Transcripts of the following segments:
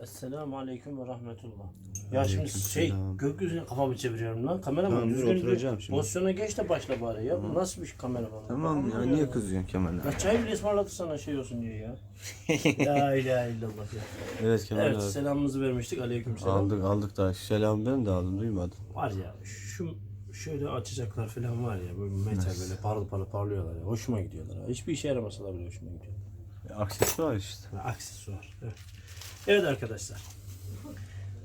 Esselamu Aleyküm ve Rahmetullah. Ya şimdi şey Aleykümselam. gökyüzüne kafamı çeviriyorum lan. Kameraman Tamam, dur, düzgün bir oturacağım şimdi. pozisyona geç de başla bari ya. Bu nasıl bir kameraman? Tamam ya niye kızıyorsun Kemal abi? Ya çay bile ısmarladı sana şey olsun diye ya. La ilahe illallah ya. Evet Kemal Evet abi. selamımızı vermiştik. Aleyküm selam. Aldık aldık da selam ben de aldım duymadım. Var ya şu şöyle açacaklar falan var ya böyle metal böyle parıl parıl parlıyorlar ya. Hoşuma gidiyorlar. ha. Hiçbir işe yaramasalar bile hoşuma gidiyor. Aksesuar işte. Ha, Aksesuar. Evet. Evet arkadaşlar.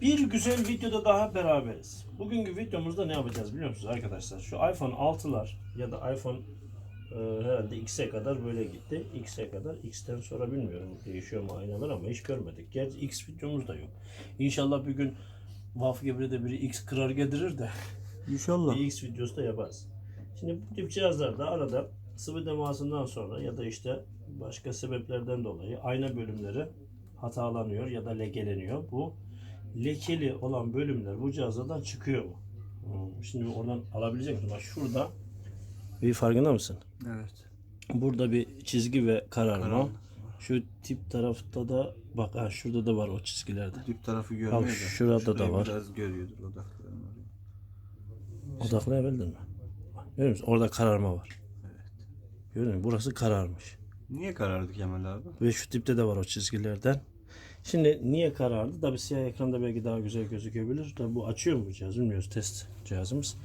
Bir güzel videoda daha beraberiz. Bugünkü videomuzda ne yapacağız biliyor musunuz arkadaşlar? Şu iPhone 6'lar ya da iPhone e, herhalde X'e kadar böyle gitti. X'e kadar. X'ten sonra bilmiyorum değişiyor mu aynalar ama hiç görmedik. Gerçi X videomuz da yok. İnşallah bir gün Vaf gibi de biri X kırar getirir de İnşallah. bir X videosu da yaparız. Şimdi bu tip cihazlarda arada sıvı demasından sonra ya da işte başka sebeplerden dolayı ayna bölümleri hatalanıyor ya da lekeleniyor. Bu lekeli olan bölümler bu cihazdan çıkıyor mu? Hmm, Şimdi oradan alabilecek misin? Bak şurada bir farkında mısın? Evet. Burada bir çizgi ve kararma. Kararma. Şu tip tarafta da bak ha, şurada da var o çizgilerde. Dip tarafı görmüyor da. şurada da var. Biraz görüyordur odaklarını. Odaklayabildin mi? Görüyor musun? Orada kararma var. Görüyor musun? Burası kararmış. Niye karardı Kemal abi? Ve şu tipte de var o çizgilerden. Şimdi niye karardı? Tabi siyah ekranda belki daha güzel gözükebilir. Tabi bu açıyor mu bu cihaz bilmiyoruz test cihazımız.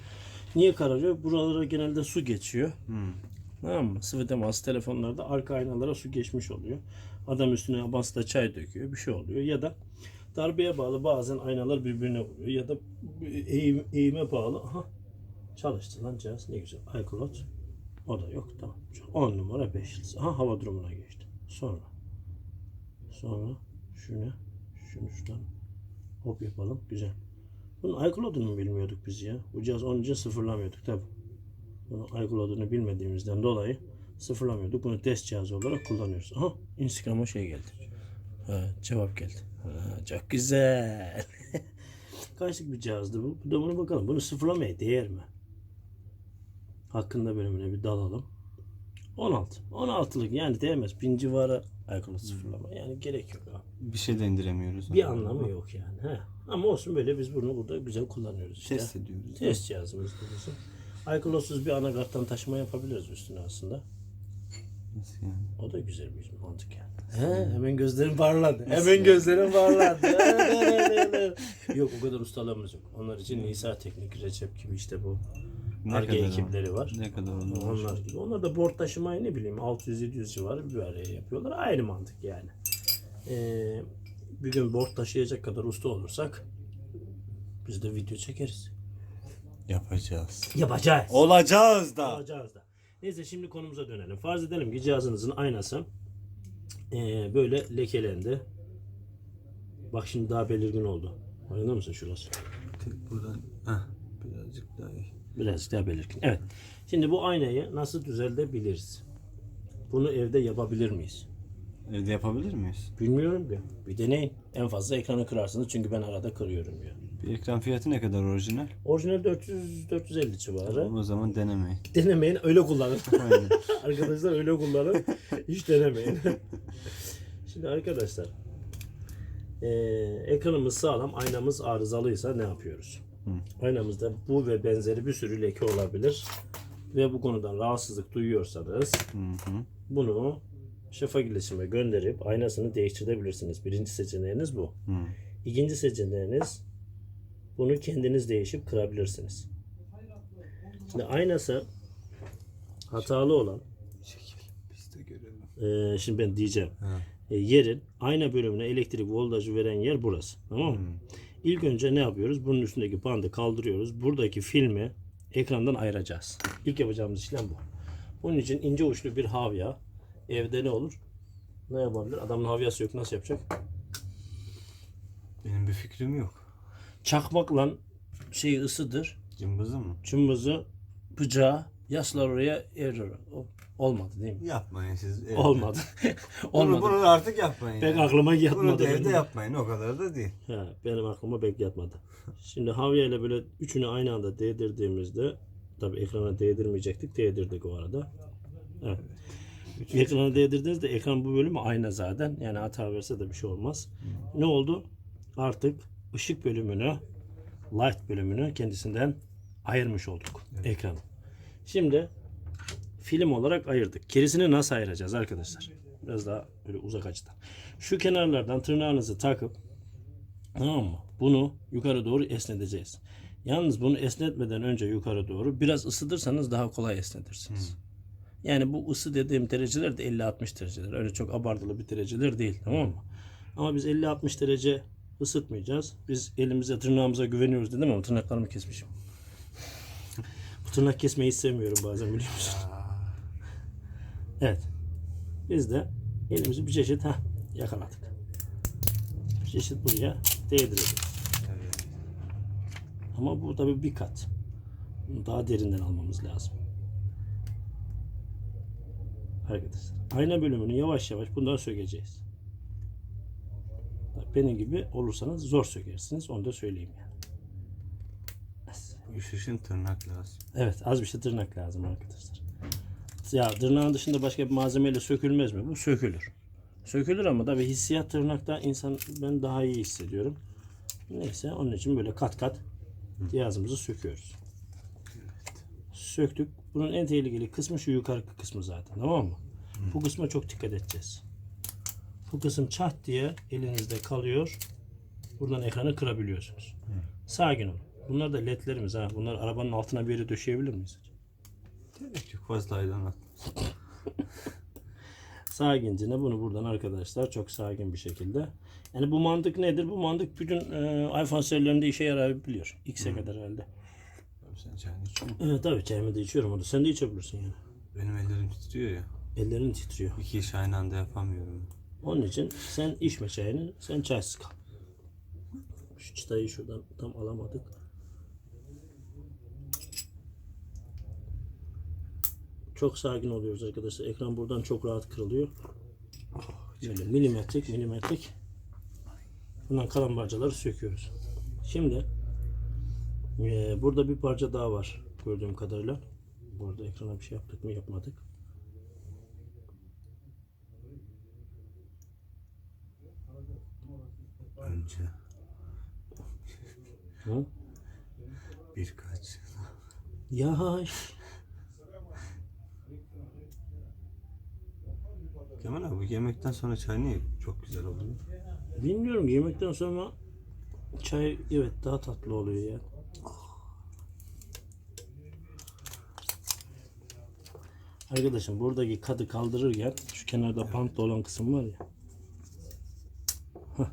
Niye kararıyor? Buralara genelde su geçiyor. Hmm. Tamam mı? Sıvı teması telefonlarda arka aynalara su geçmiş oluyor. Adam üstüne basta çay döküyor. Bir şey oluyor. Ya da darbeye bağlı bazen aynalar birbirine vuruyor. Ya da eğim, eğime bağlı. Aha çalıştı lan cihaz. Ne güzel. iCloud. O da yok. Tamam. 10 numara 5 yıldız. Aha hava durumuna geçti. Sonra. Sonra. Şu ne? Şunu şuradan hop yapalım. Güzel. Bunun iCloud'unu bilmiyorduk biz ya? Bu cihaz onunca sıfırlamıyorduk tabi. Bunu iCloud'unu bilmediğimizden dolayı sıfırlamıyorduk. Bunu test cihazı olarak kullanıyoruz. Aha Instagram'a şey geldi. Ha, cevap geldi. Ha, çok güzel. Kaçlık bir cihazdı bu? Bir de bunu bakalım. Bunu sıfırlamaya değer mi? Hakkında bölümüne bir dalalım. 16. 16'lık yani değmez. Bin civarı iCloud sıfırlama. Yani gerek yok abi. Bir şey de indiremiyoruz. Bir anlamı yok yani. He. Ama olsun böyle biz bunu burada güzel kullanıyoruz işte. Test ediyoruz. Test cihazımız bizim. iCloud'suz bir anakarttan taşıma yapabiliriz üstüne aslında. Nasıl yani? O da güzel bir mantık yani. He, hemen gözlerim parladı. Hemen gözlerim parladı. yok o kadar ustalığımız yok. Onlar için Nisa Teknik, Recep gibi işte bu Arge ekipleri var. Ne kadar oldu? Onlar gibi. Onlar da board taşımayı ne bileyim 600-700 civarı bir araya yapıyorlar. Aynı mantık yani. Ee, bir gün board taşıyacak kadar usta olursak biz de video çekeriz. Yapacağız. Yapacağız. Olacağız da. Alacağız da. Neyse şimdi konumuza dönelim. Farz edelim ki cihazınızın aynası eee, böyle lekelendi. Bak şimdi daha belirgin oldu. Farkında mısın şurası? Tek buradan. Heh, birazcık daha. Birazcık daha belirgin. Evet. Şimdi bu aynayı nasıl düzeltebiliriz? Bunu evde yapabilir miyiz? Evde yapabilir miyiz? Bilmiyorum ki. Bir deneyin. En fazla ekranı kırarsınız çünkü ben arada kırıyorum ya. Bir ekran fiyatı ne kadar orijinal? Orijinal 400 450 civarı. O zaman denemeyin. Denemeyin öyle kullanın. Arkadaşlar öyle kullanın. Hiç denemeyin. Şimdi arkadaşlar eee, ekranımız sağlam, aynamız arızalıysa ne yapıyoruz? Aynamızda bu ve benzeri bir sürü leke olabilir. Ve bu konudan rahatsızlık duyuyorsanız Hı hı. bunu şafak iletişime gönderip aynasını değiştirebilirsiniz. Birinci seçeneğiniz bu. Hı. İkinci seçeneğiniz bunu kendiniz değişip kırabilirsiniz. Şimdi aynası hatalı olan. Ee, şimdi ben diyeceğim. Ha. Ee, yerin ayna bölümüne elektrik voltajı veren yer burası. Tamam mı? İlk önce ne yapıyoruz? Bunun üstündeki bandı kaldırıyoruz. Buradaki filmi ekrandan ayıracağız. İlk yapacağımız işlem bu. Bunun için ince uçlu bir havya evde ne olur? Ne yapabilir? Adamın havyası yok. Nasıl yapacak? Benim bir fikrim yok. Çakmakla şeyi ısıdır. Cımbızı mı? Cımbızı, bıçağı yaslar oraya erir. O- Olmadı değil mi? Yapmayın siz. evde. Olmadı. Bunu, Olmadı. bunu artık yapmayın. Pek yani. aklıma Bunu yatmadı. da evde benim. yapmayın. O kadar da değil. He, benim aklıma pek yatmadı. Şimdi havya ile böyle üçünü aynı anda değdirdiğimizde tabi ekrana değdirmeyecektik. Değdirdik o arada. Evet. Ekrana değdirdiğinizde ekran bu bölümü ayna zaten. Yani hata verse de bir şey olmaz. Ne oldu? artık ışık bölümünü, light bölümünü kendisinden ayırmış olduk ekranı. Şimdi film olarak ayırdık. Gerisini nasıl ayıracağız arkadaşlar? Biraz daha böyle uzak açıdan. Şu kenarlardan tırnağınızı takıp tamam mı? Bunu yukarı doğru esneteceğiz. Yalnız bunu esnetmeden önce yukarı doğru biraz ısıtırsanız daha kolay esnetirsiniz. Yani bu ısı dediğim dereceler de 50-60 dereceler. Öyle çok abartılı bir dereceler değil tamam mı? Ama biz 50-60 derece ısıtmayacağız. Biz elimize tırnağımıza güveniyoruz dedim ama tırnaklarımı kesmişim. Tırnak kesmeyi sevmiyorum bazen biliyor musun? Evet. Biz de elimizi bir çeşit ha yakaladık. Bir çeşit buraya değdireceğiz. Evet. Ama bu tabii bir kat. Daha derinden almamız lazım. Arkadaşlar. Ayna bölümünü yavaş yavaş bundan sökeceğiz. Benim gibi olursanız zor sökersiniz. Onu da söyleyeyim yani. İş için tırnak lazım. Evet az bir şey tırnak lazım arkadaşlar. Ya tırnağın dışında başka bir malzemeyle sökülmez mi? Bu sökülür. Sökülür ama tabii hissiyat tırnakta insan ben daha iyi hissediyorum. Neyse onun için böyle kat kat cihazımızı söküyoruz. Söktük. Bunun en tehlikeli kısmı şu yukarı kısmı zaten tamam mı? Bu kısma çok dikkat edeceğiz. Bu kısım çat diye elinizde kalıyor. Buradan ekranı kırabiliyorsunuz. Sakin olun. Bunlar da ledlerimiz ha. Bunlar arabanın altına bir yere döşeyebilir miyiz? Gerek yok fazla aydınlat. Sakincine bunu buradan arkadaşlar çok sakin bir şekilde. Yani bu mantık nedir? Bu mantık bütün e, iPhone serilerinde işe yarayabiliyor. X'e kadar herhalde. Abi sen çayını içiyor musun? Evet tabii çayımı da içiyorum onu. Sen de içebilirsin yani. Benim ellerim titriyor ya. Ellerin titriyor. İki iş aynı anda yapamıyorum. Onun için sen içme çayını, sen çaysız kal. Şu çıtayı şuradan tam alamadık. Çok sakin oluyoruz arkadaşlar. Ekran buradan çok rahat kırılıyor. Böyle milimetrik milimetrik. Bundan kalan parçaları söküyoruz. Şimdi eee, burada bir parça daha var gördüğüm kadarıyla. Burada ekrana bir şey yaptık mı yapmadık. Önce Hı? birkaç. Yavaş. Kemal abi bu yemekten sonra çay niye çok güzel oluyor? Bilmiyorum yemekten sonra çay evet daha tatlı oluyor ya. Arkadaşım buradaki kadı kaldırırken şu kenarda pantla olan kısım var ya. Hah.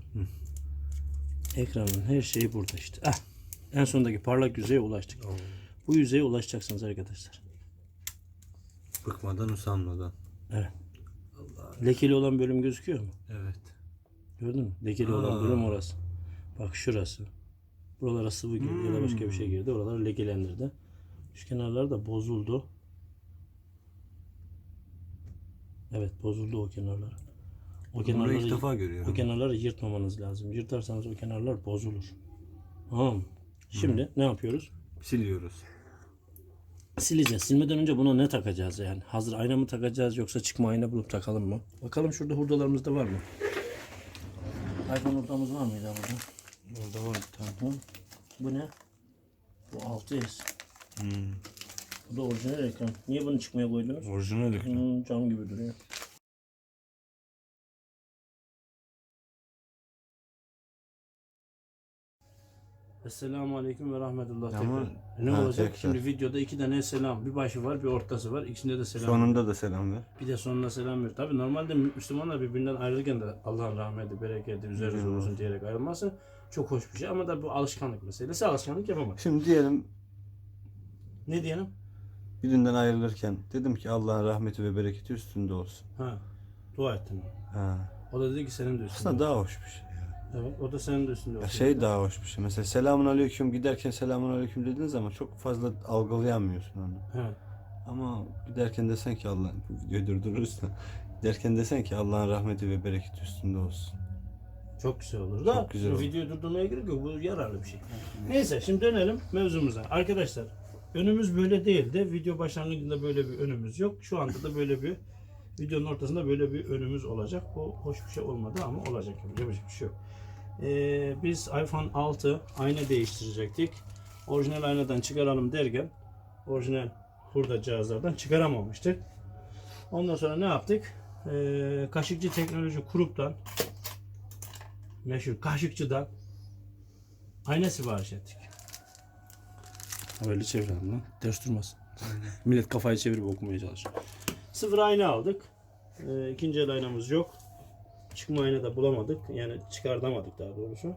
Ekranın her şeyi burada işte. Ah. En sondaki parlak yüzeye ulaştık. Bu yüzeye ulaşacaksınız arkadaşlar. Bıkmadan usanmadan. Evet. Lekeli olan bölüm gözüküyor mu? Evet. Gördün mü? Lekeli olan Aa. bölüm orası. Bak şurası. Buralara sıvı girdi ya da başka bir şey girdi. Oralar lekelendirdi. Şu kenarlar da bozuldu. Evet bozuldu o kenarlar. O Bunları kenarları, ilk defa o görüyorum. kenarları yırtmamanız lazım. Yırtarsanız o kenarlar bozulur. Tamam? Şimdi ne yapıyoruz? Siliyoruz. Sileceğiz. Silmeden önce buna ne takacağız yani? Hazır ayna mı takacağız yoksa çıkma ayna bulup takalım mı? Bakalım şurada hurdalarımız da var mı? iPhone hurdamız var mıydı burada? Orada var bir tane. Hı? Bu ne? Bu 6S. Hmm. Bu da orijinal ekran. Niye bunu çıkmaya koydunuz? Orijinal ekran. Hmm, cam gibi duruyor. Esselamu Aleyküm ve Rahmetullah Ama- tekrar. Ne Ha, olacak? tekrar. Şimdi videoda iki tane selam. Bir başı var, bir ortası var. İkisinde de selam. Sonunda da selam ver. Bir de sonuna selam ver. Tabi normalde Müslümanlar birbirinden ayrılırken de Allah'ın rahmeti, bereketi üzerinize olsun diyerek ayrılması çok hoş bir şey. Ama da bu alışkanlık meselesi. Alışkanlık yapamak. Şimdi diyelim Ne diyelim? birinden ayrılırken dedim ki Allah'ın rahmeti ve bereketi üstünde olsun. Ha. Dua ettin. Ha. O da dedi ki senin de üstünde. Aslında daha hoş bir şey. Evet, o da senin de üstünde olsun. şey daha hoş bir şey. Mesela selamun aleyküm giderken selamun aleyküm dediğin zaman çok fazla algılayamıyorsun onu. Evet. Ama giderken desen ki Allah videoyu durdururuz da giderken desen ki Allah'ın rahmeti ve bereketi üstünde olsun. Çok güzel olur da Çok güzel bu olur. videoyu durdurmaya gerek yok. Bu yararlı bir şey. Neyse şimdi dönelim mevzumuza. Arkadaşlar önümüz böyle değildi. Video başlangıcında böyle bir önümüz yok. Şu anda da böyle bir videonun ortasında böyle bir önümüz olacak. Bu hoş bir şey olmadı ama olacak. Yapacak bir şey yok. Ee, biz iPhone 6 ayna değiştirecektik. Orijinal aynadan çıkaralım derken orijinal hurda cihazlardan çıkaramamıştık. Ondan sonra ne yaptık? Ee, Kaşıkçı Teknoloji Kurup'tan meşhur Kaşıkçı'dan ayna sipariş ettik. Böyle çevirelim lan. Ters durmasın. Millet kafayı çevirip okumaya çalışıyor. Sıfır ayna aldık. Ee, ikinci el aynamız yok. Çıkma ayna da bulamadık. Yani çıkartamadık daha doğrusu.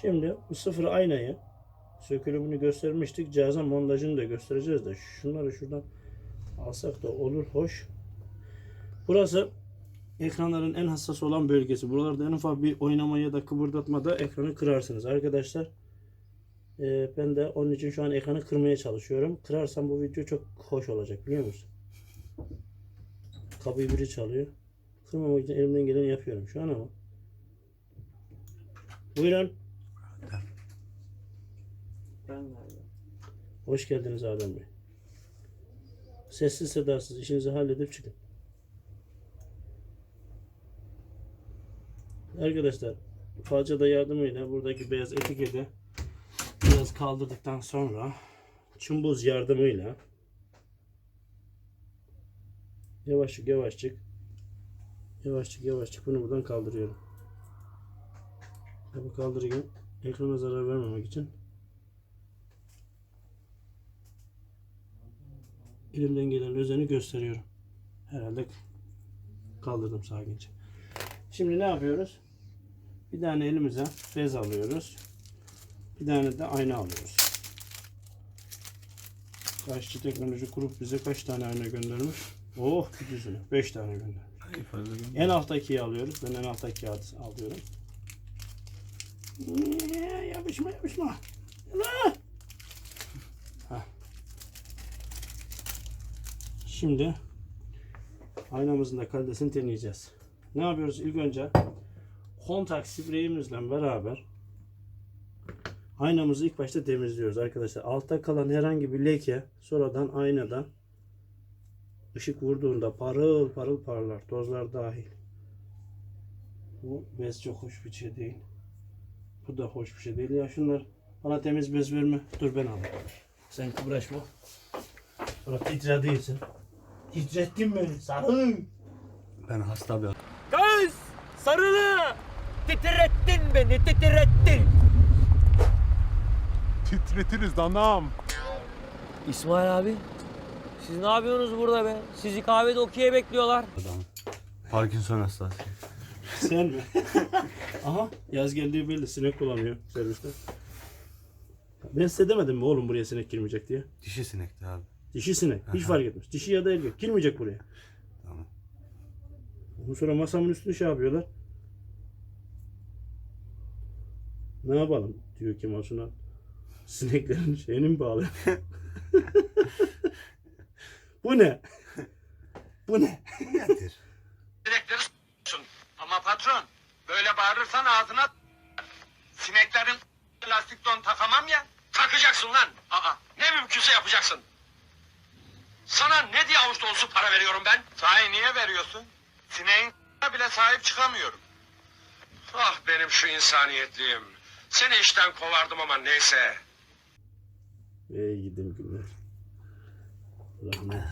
Şimdi bu sıfır aynayı sökülümünü göstermiştik. Cihaza montajını da göstereceğiz de şunları şuradan alsak da olur hoş. Burası ekranların en hassas olan bölgesi. Buralarda en ufak bir oynama ya da kıpırdatmada ekranı kırarsınız arkadaşlar. Ee, ben de onun için şu an ekranı kırmaya çalışıyorum. Kırarsam bu video çok hoş olacak biliyor musun? Kapıyı biri çalıyor. Kırmamak için elimden geleni yapıyorum şu an ama. Buyurun. Hoş geldiniz Adem Bey. Sessiz sedasız işinizi halledip çıkın. Arkadaşlar falçada yardımıyla buradaki beyaz etiketi biraz kaldırdıktan sonra çumbuz yardımıyla yavaşçık yavaşçık yavaşçık yavaşçık bunu buradan kaldırıyorum. Tabi kaldırırken ekrana zarar vermemek için elimden gelen özeni gösteriyorum. Herhalde kaldırdım sakince. Şimdi ne yapıyoruz? Bir tane elimize bez alıyoruz. Bir tane de ayna alıyoruz. Kaşçı teknoloji kurup bize kaç tane ayna göndermiş? Oh bir düzine. 5 tane mi? En alttakiyi alıyoruz. Ben en alttakiyi al- alıyorum. Yapışma yapışma. Şimdi aynamızın da kalitesini deneyeceğiz. Ne yapıyoruz? İlk önce kontak spreyimizle beraber aynamızı ilk başta temizliyoruz arkadaşlar. Altta kalan herhangi bir leke sonradan aynadan ışık vurduğunda parıl parıl parlar. Tozlar dahil. Bu bez çok hoş bir şey değil. Bu da hoş bir şey değil. Ya şunlar bana temiz bez verme. Dur ben alayım. Sen kıpraşma. Sonra titre değilsin. Titrettin beni. Sarı. Ben hasta bir Göz sarılı titrettin beni titrettin. Titretiriz anam. İsmail abi siz ne yapıyorsunuz burada be? Sizi kahvede okey'e bekliyorlar. adam. Parkinson hastası. Sen mi? Aha yaz geldiği belli. Sinek dolanıyor serviste. Ben size demedim mi oğlum buraya sinek girmeyecek diye. Dişi sinekti abi. Dişi sinek. Hiç Aha. fark etmez. Dişi ya da erkek. Girmeyecek buraya. Tamam. Ondan sonra masamın üstüne şey yapıyorlar. Ne yapalım diyor Kemal Sunal. Sineklerin şeyini mi bağlı? Bu ne? Bu ne? Nedir? Sinekleri s**sun. Ama patron böyle bağırırsan ağzına sineklerin lastik don takamam ya. Takacaksın lan. Aa, ne mümkünse yapacaksın. Sana ne diye avuç dolusu para veriyorum ben? Sahi niye veriyorsun? Sineğin bile sahip çıkamıyorum. Ah benim şu insaniyetliğim. Seni işten kovardım ama neyse. Ey gidim günler. Rahmetli.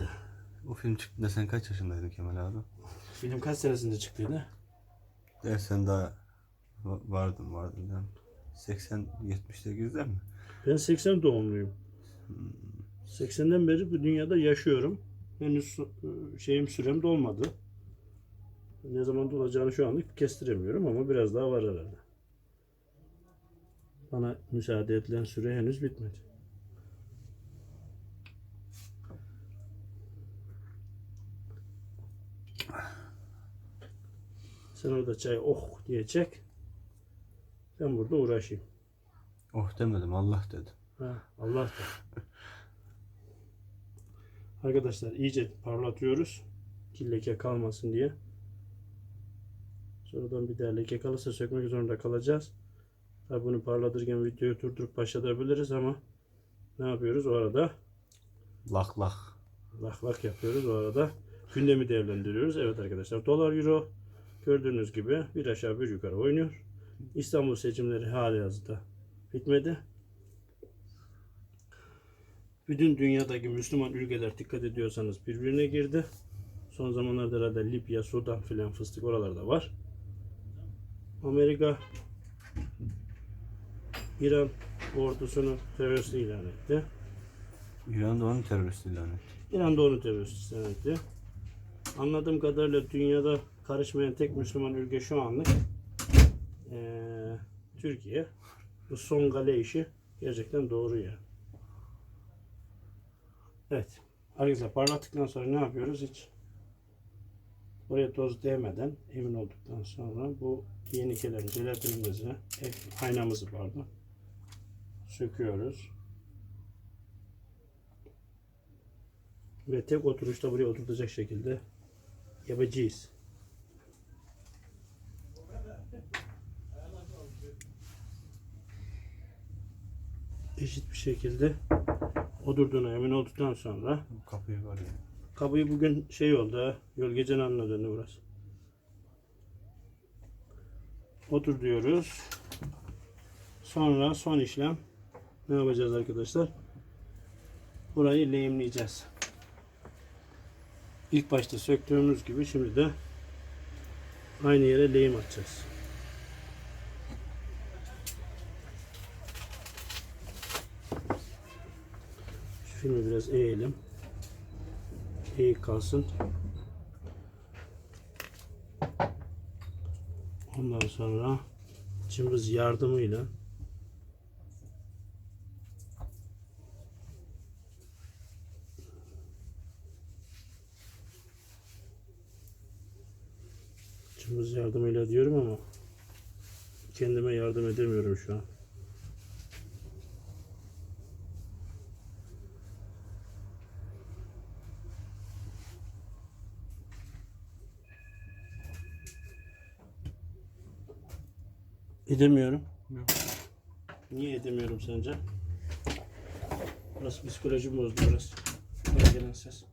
Film çıktığında sen kaç yaşındaydın Kemal abi? Film kaç senesinde çıktıydı? Dersen daha va- vardım vardım canım. 80 78'de mi? Ben 80 doğumluyum. 80'den beri bu dünyada yaşıyorum. Henüz e, şeyim sürem dolmadı. Ne zaman dolacağını şu anlık kestiremiyorum ama biraz daha var herhalde. Bana müsaade edilen süre henüz bitmedi. Sen orada çay oh diye çek. Ben burada uğraşayım. Oh demedim Allah dedim. Ha, Allah da. Arkadaşlar iyice parlatıyoruz. Ki leke kalmasın diye. Sonradan bir daha leke kalırsa sökmek zorunda kalacağız. Tabi bunu parlatırken videoyu durdurup başlatabiliriz ama ne yapıyoruz o arada? Lak lak. Lak lak yapıyoruz o arada. Gündemi değerlendiriyoruz. Evet arkadaşlar dolar euro gördüğünüz gibi bir aşağı bir yukarı oynuyor. İstanbul seçimleri hali hazırda bitmedi. Bütün dünyadaki Müslüman ülkeler dikkat ediyorsanız birbirine girdi. Son zamanlarda herhalde Libya, Sudan filan fıstık oralarda var. Amerika İran ordusunu terörist ilan etti. İran da onu terörist ilan etti. İran da onu terörist ilan etti. Anladığım kadarıyla dünyada karışmayan tek Müslüman ülke şu anlık eee, Türkiye. Bu son gale işi gerçekten doğru ya. Evet. Arkadaşlar parlattıktan sonra ne yapıyoruz? Hiç oraya toz değmeden emin olduktan sonra bu yeni gelen jelatinimizi, e, aynamızı pardon söküyoruz. Ve tek oturuşta buraya oturtacak şekilde yapacağız. Eşit bir şekilde oturduğuna emin olduktan sonra kapıyı var ya. Kapıyı bugün şey oldu ha. Yol gecen anına döndü burası. Otur diyoruz. Sonra son işlem ne yapacağız arkadaşlar? Burayı lehimleyeceğiz. İlk başta söktüğümüz gibi şimdi de aynı yere lehim atacağız. Şu filmi biraz eğelim eğik kalsın. Ondan sonra cımbız yardımıyla cımbız yardımıyla diyorum ama kendime yardım edemiyorum şu an. Edemiyorum. Niye edemiyorum sence? Burası psikoloji bozdu biraz. Bana gelen ses.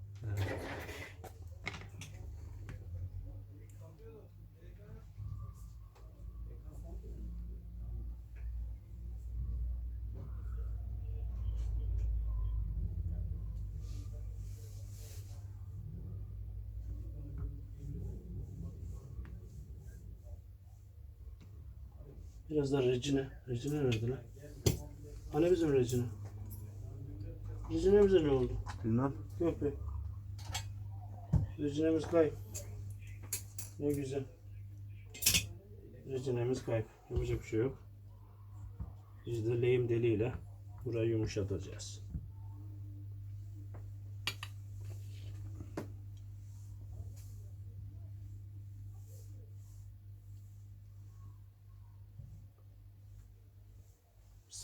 Biraz da Regine. Regine nerede lan? Hani bizim Regine? Regine'mize ne oldu? Bilmem. Yok be. Regine'miz kayıp. Ne güzel. Regine'miz kayıp. Yapacak bir şey yok. Biz de lehim deliğiyle burayı yumuşatacağız.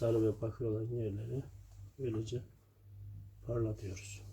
Sarı ve bakır olan yerleri böylece parlatıyoruz.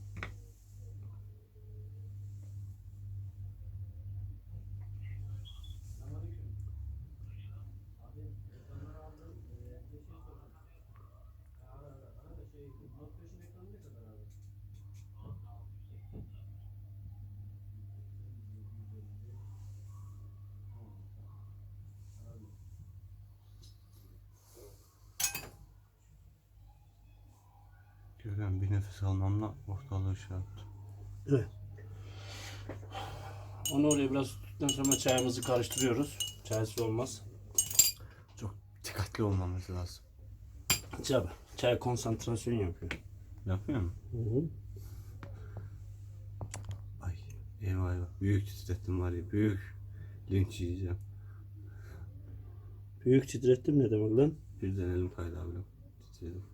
Görüyorum bir nefes almamla ortalığı şey yaptı. Evet. Onu oraya biraz tuttuktan sonra çayımızı karıştırıyoruz. Çaysız olmaz. Çok dikkatli olmamız lazım. Çay, çay konsantrasyon yapıyor. Yapmıyor mu? Hı hı. Ay eyvah eyvah. Büyük titrettim var ya büyük. Linç yiyeceğim. Büyük titrettim ne demek lan? Birden elim kaydı abi. Titredim.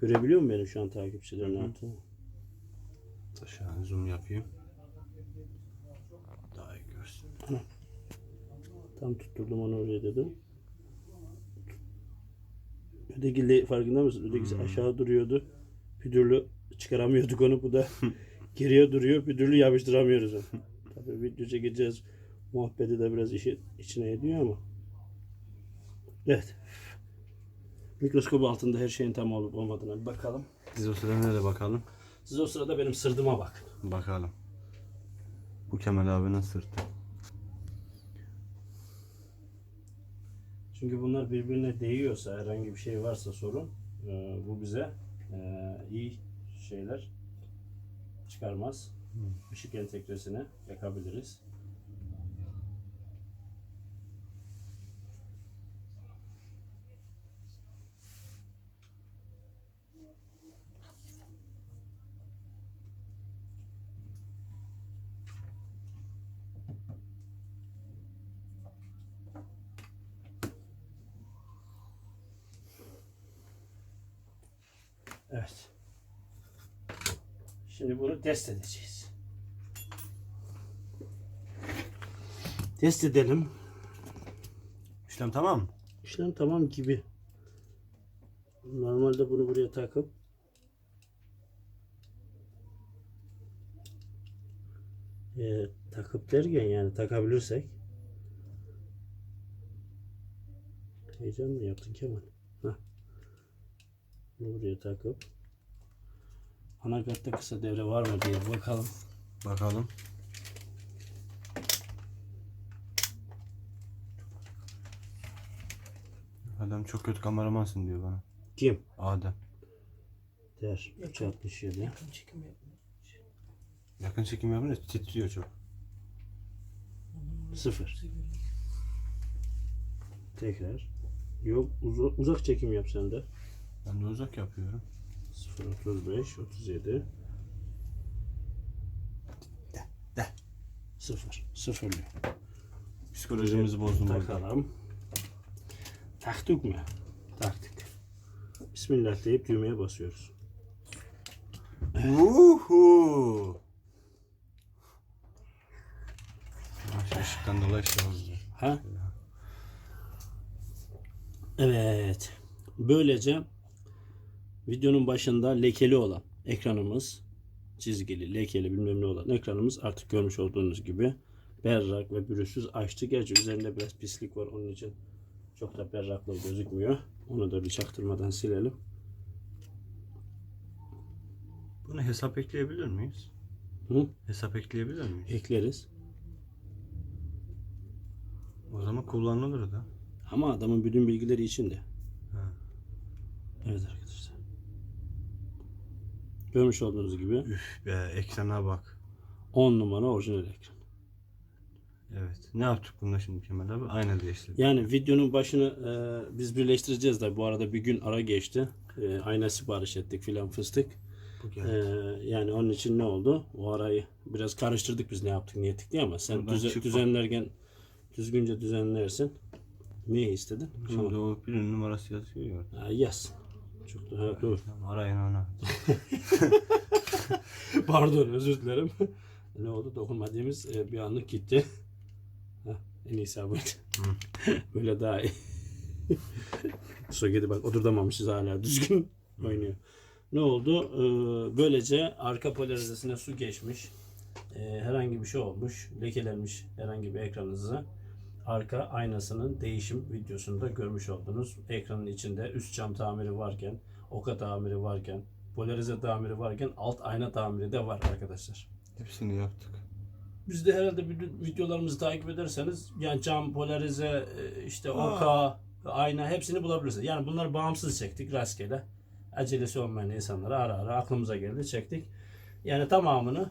Görebiliyor musun benim şu an takipçilerin yaptığını? Aşağı zoom yapayım. Daha iyi görsün. Tam tutturdum onu oraya dedim. Öteki le- farkında mısın? Ötekisi aşağı duruyordu. Bir türlü çıkaramıyorduk onu. Bu da geriye duruyor. Bir türlü yapıştıramıyoruz onu. Tabii video çekeceğiz. Muhabbeti de biraz işi içine ediyor ama. Evet. Mikroskop altında her şeyin tam olup olmadığına bir bakalım. Biz o sırada nereye bakalım? Siz o sırada benim sırtıma bakın. Bakalım. Bu Kemal abinin sırtı. Çünkü bunlar birbirine değiyorsa, herhangi bir şey varsa sorun, e, bu bize e, iyi şeyler çıkarmaz. Işık entegresini yakabiliriz. Evet. Şimdi bunu test edeceğiz. Test edelim. İşlem tamam mı? İşlem tamam gibi. Normalde bunu buraya takıp e, takıp derken yani takabilirsek heyecan mı yaptın Kemal? Heh. Bunu buraya takıp anakartta kısa devre var mı diye bakalım. Bakalım. Adam çok kötü kameramansın diyor bana. Kim? Adem. Der. 367. Yakın çekim yapınca titriyor çok. Sıfır. Tekrar. Yok uza- uzak çekim yap sen de. Ben de uzak yapıyorum. 0.35, 37. de. Sıfır. Sıfırlıyor. Psikolojimizi bozdum. Takalım. Taktık mı? Taktık. Bismillah deyip düğmeye basıyoruz. Uhu. Şu ışıktan dolayı şey oldu. Ha? Evet. Böylece videonun başında lekeli olan ekranımız çizgili, lekeli bilmem ne olan ekranımız artık görmüş olduğunuz gibi berrak ve pürüzsüz açtı. Gerçi üzerinde biraz pislik var onun için çok da berraklığı gözükmüyor. Onu da bir çaktırmadan silelim. Bunu hesap ekleyebilir miyiz? Hı? Hesap ekleyebilir miyiz? Ekleriz. O zaman kullanılır da. Ama adamın bütün bilgileri içinde. Ha. Evet arkadaşlar. Görmüş olduğunuz gibi Üf be ekrana bak. 10 numara orijinal ekran. Evet. Ne yaptık bunda şimdi Kemal abi? Aynı değiştirdik. Yani videonun başını e, biz birleştireceğiz de bu arada bir gün ara geçti. E, ayna sipariş ettik filan fıstık. E, yani onun için ne oldu? O arayı biraz karıştırdık biz ne yaptık ne ettik diye ama sen Buradan düze- düzenlerken düzgünce düzenlersin. Niye istedin? Şimdi o birinin numarası yazıyor ya. Ha, yaz. Çok da ha, dur. Arayın ona. Pardon özür dilerim. ne oldu? Dokunmadığımız e, bir anlık gitti. Heh, en iyisi abi. Böyle daha iyi. Sogedi bak oturtamamışız hala düzgün oynuyor. Ne oldu? Ee, böylece arka polarizesine su geçmiş. Ee, herhangi bir şey olmuş. Lekelenmiş herhangi bir ekranınızı. Arka aynasının değişim videosunda görmüş oldunuz. Ekranın içinde üst cam tamiri varken, oka tamiri varken, polarize tamiri varken alt ayna tamiri de var arkadaşlar. Hepsini yaptık. Biz de herhalde bütün videolarımızı takip ederseniz yani cam, polarize, e, işte oka, ayna hepsini bulabilirsiniz. Yani bunları bağımsız çektik rastgele. Acelesi olmayan insanlara ara ara aklımıza geldi çektik. Yani tamamını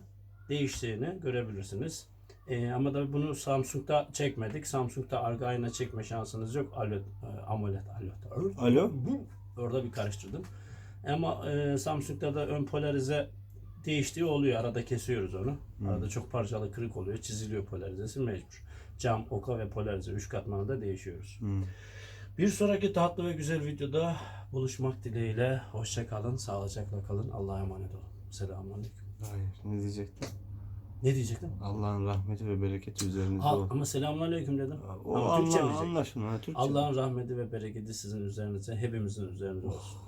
değiştiğini görebilirsiniz. E, ama da bunu Samsung'da çekmedik. Samsung'da arka ayna çekme şansınız yok. AMOLED, e, AMOLED, AMOLED. Alo? Orada bir karıştırdım. Ama e, Samsung'da da ön polarize değiştiği oluyor. Arada kesiyoruz onu. Arada çok parçalı kırık oluyor. Çiziliyor polarizesi mecbur. Cam, oka ve polarize 3 katmanında değişiyoruz. Hmm. Bir sonraki tatlı ve güzel videoda buluşmak dileğiyle. Hoşça kalın, sağlıcakla kalın. Allah'a emanet olun. Selamünaleyküm. Hayır. Ne diyecektim? Ne diyecektim? Allah'ın rahmeti ve bereketi üzerinizde Ha, olsun. ama selamünaleyküm dedim. O ama Türkçe anla, mi diyecektim? anlaşın ha Türkçe. Allah'ın rahmeti ve bereketi sizin üzerinize, hepimizin üzerinde olsun.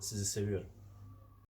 Sizi seviyorum.